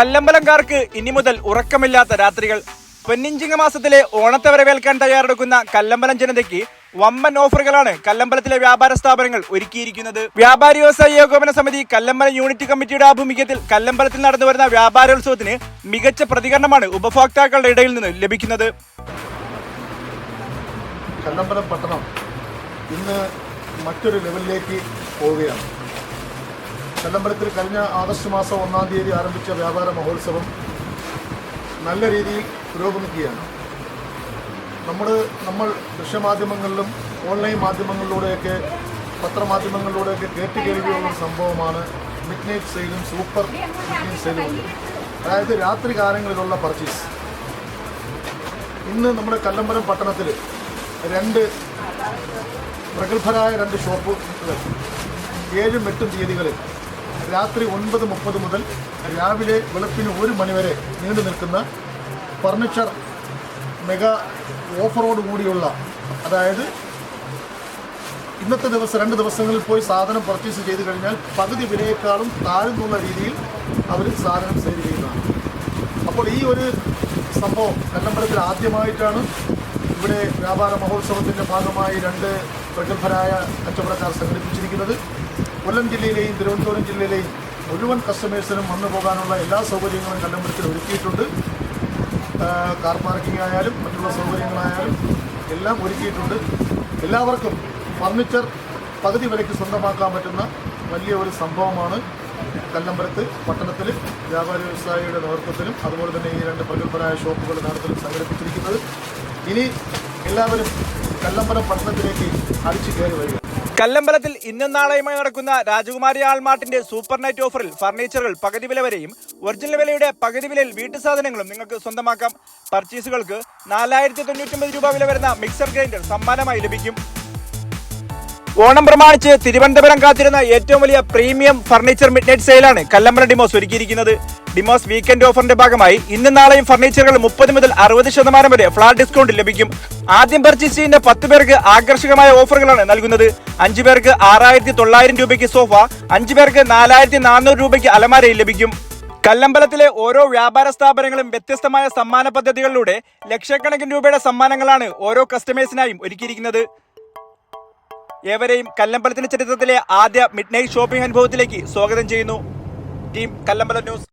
കല്ലമ്പലംകാർക്ക് ഇനി മുതൽ ഉറക്കമില്ലാത്ത രാത്രികൾ. പൊന്നിഞ്ചിങ്ങ മാസത്തിലെ ഓണത്തെ വരവേൽക്കാൻ തയ്യാറെടുക്കുന്ന കല്ലമ്പലം ജനതയ്ക്ക് വമ്പൻ ഓഫറുകളാണ് കല്ലമ്പലത്തിലെ വ്യാപാര സ്ഥാപനങ്ങൾ ഒരുക്കിയിരിക്കുന്നത്. വ്യാപാരി വ്യവസായ ഏകോപന സമിതി കല്ലമ്പലം യൂണിറ്റ് കമ്മിറ്റിയുടെ ആഭിമുഖ്യത്തിൽ കല്ലമ്പലത്തിൽ നടന്നു വരുന്ന വ്യാപാരോത്സവത്തിന് മികച്ച പ്രതികരണമാണ് ഉപഭോക്താക്കളുടെ ഇടയിൽ നിന്ന് ലഭിക്കുന്നത്. കല്ലമ്പലം പട്ടണം ഇന്ന് മറ്റൊരു ലെവലിലേക്ക് പോവുകയാണ്. കല്ലമ്പലത്തിൽ കഴിഞ്ഞ ആഗസ്റ്റ് മാസം ഒന്നാം തീയതി ആരംഭിച്ച വ്യാപാര മഹോത്സവം നല്ല രീതിയിൽ പുരോഗമിക്കുകയാണ്. നമ്മൾ നമ്മൾ ദൃശ്യമാധ്യമങ്ങളിലും ഓൺലൈൻ മാധ്യമങ്ങളിലൂടെയൊക്കെ പത്രമാധ്യമങ്ങളിലൂടെയൊക്കെ കേട്ട് സംഭവമാണ് മിഡ് നൈറ്റ് സെയിലും സൂപ്പർ മിഡ് നൈറ്റ് സെയിലും അതായത് രാത്രി കാലങ്ങളിലുള്ള പർച്ചേസ്. ഇന്ന് നമ്മുടെ കല്ലമ്പലം പട്ടണത്തിൽ രണ്ട് പ്രഗത്ഭരായ രണ്ട് ഷോപ്പുകൾ ഏഴും എട്ടും തീയതികളിൽ രാത്രി ഒൻപത് മുപ്പത് മുതൽ രാവിലെ വെളുപ്പിന് ഒരു മണിവരെ നീണ്ടു നിൽക്കുന്ന ഫർണിച്ചർ മെഗാ ഓഫറോട് കൂടിയുള്ള അതായത് ഇന്നത്തെ ദിവസം രണ്ട് ദിവസങ്ങളിൽ പോയി സാധനം പർച്ചേസ് ചെയ്ത് കഴിഞ്ഞാൽ പകുതി വിലയേക്കാളും താഴ്ന്നുള്ള രീതിയിൽ അവർ സാധനം സെയിൽ ചെയ്യുന്നതാണ്. അപ്പോൾ ഈ ഒരു സംഭവം കല്ലമ്പലത്തിൽ ആദ്യമായിട്ടാണ് ഇവിടെ വ്യാപാര മഹോത്സവത്തിന്റെ ഭാഗമായി രണ്ട് പ്രഗത്ഭരായ കച്ചവടക്കാർ സംഘടിപ്പിച്ചിരിക്കുന്നത്. കൊല്ലം ജില്ലയിലെയും തിരുവനന്തപുരം ജില്ലയിലെയും മുഴുവൻ കസ്റ്റമേഴ്സിനും വന്നു പോകാനുള്ള എല്ലാ സൗകര്യങ്ങളും കല്ലമ്പലത്തിൽ ഒരുക്കിയിട്ടുണ്ട്. കാർ പാർക്കിംഗ് ആയാലും മറ്റുള്ള സൗകര്യങ്ങളായാലും എല്ലാം ഒരുക്കിയിട്ടുണ്ട്. എല്ലാവർക്കും ഫർണിച്ചർ പകുതി വിലയ്ക്ക് സ്വന്തമാക്കാൻ പറ്റുന്ന വലിയ ഒരു സംഭവമാണ് കല്ലമ്പലത്ത് പട്ടണത്തിൽ വ്യാപാര വ്യവസായിയുടെ നേതൃത്വത്തിലും അതുപോലെ തന്നെ ഈ രണ്ട് പ്രഗത്ഭരായ ഷോപ്പുകളുടെ നേതൃത്വത്തിലും സംഘടിപ്പിച്ചിരിക്കുന്നത്. ഇനി എല്ലാവരും കല്ലമ്പലം പട്ടണത്തിലേക്ക് അടിച്ചു കയറി വരിക. കല്ലമ്പലത്തിൽ ഇന്നും നാളെയുമായി നടക്കുന്ന രാജകുമാരി ആൾമാർട്ടിന്റെ സൂപ്പർ നൈറ്റ് ഓഫറിൽ ഫർണിച്ചറുകൾ പകുതി വില വരെയും ഒറിജിനൽ വിലയുടെ പകുതി വിലയിൽ വീട്ടു സാധനങ്ങളും നിങ്ങൾക്ക് സ്വന്തമാക്കാം. പർച്ചേസുകൾക്ക് നാലായിരത്തി തൊണ്ണൂറ്റൊമ്പത് രൂപ വില വരുന്ന മിക്സർ ഗ്രൈൻഡർ സമ്മാനമായി ലഭിക്കും. ഓണം പ്രമാണിച്ച് തിരുവനന്തപുരം കാത്തിരുന്ന ഏറ്റവും വലിയ പ്രീമിയം ഫർണിച്ചർ മിഡ്നൈറ്റ് സെയിലാണ് കല്ലമ്പല ഡിമോസ് ഒരുക്കിയിരിക്കുന്നത്. ഡിമോസ് വീക്കെൻഡ് ഓഫറിന്റെ ഭാഗമായി ഇന്നും നാളെയും ഫർണിച്ചറുകൾ മുപ്പത് മുതൽ അറുപത് ശതമാനം വരെ ഫ്ലാറ്റ് ഡിസ്കൗണ്ട് ലഭിക്കും. ആദ്യം പർച്ചേസ് ചെയ്യുന്ന പത്ത് പേർക്ക് ആകർഷകമായ ഓഫറുകളാണ് നൽകുന്നത്. അഞ്ചു പേർക്ക് ആറായിരത്തി തൊള്ളായിരം രൂപയ്ക്ക് സോഫ അഞ്ചു പേർക്ക് നാലായിരത്തി നാനൂറ് രൂപയ്ക്ക് അലമാരയിൽ ലഭിക്കും. കല്ലമ്പലത്തിലെ ഓരോ വ്യാപാര സ്ഥാപനങ്ങളും വ്യത്യസ്തമായ സമ്മാന പദ്ധതികളിലൂടെ ലക്ഷക്കണക്കിന് രൂപയുടെ സമ്മാനങ്ങളാണ് ഓരോ കസ്റ്റമേഴ്സിനായും ഒരുക്കിയിരിക്കുന്നത്. ഏവരെയും കല്ലമ്പലത്തിന്റെ ചരിത്രത്തിലെ ആദ്യ മിഡ് നൈറ്റ് ഷോപ്പിംഗ് അനുഭവത്തിലേക്ക് സ്വാഗതം ചെയ്യുന്നു. Team Kallambalam news.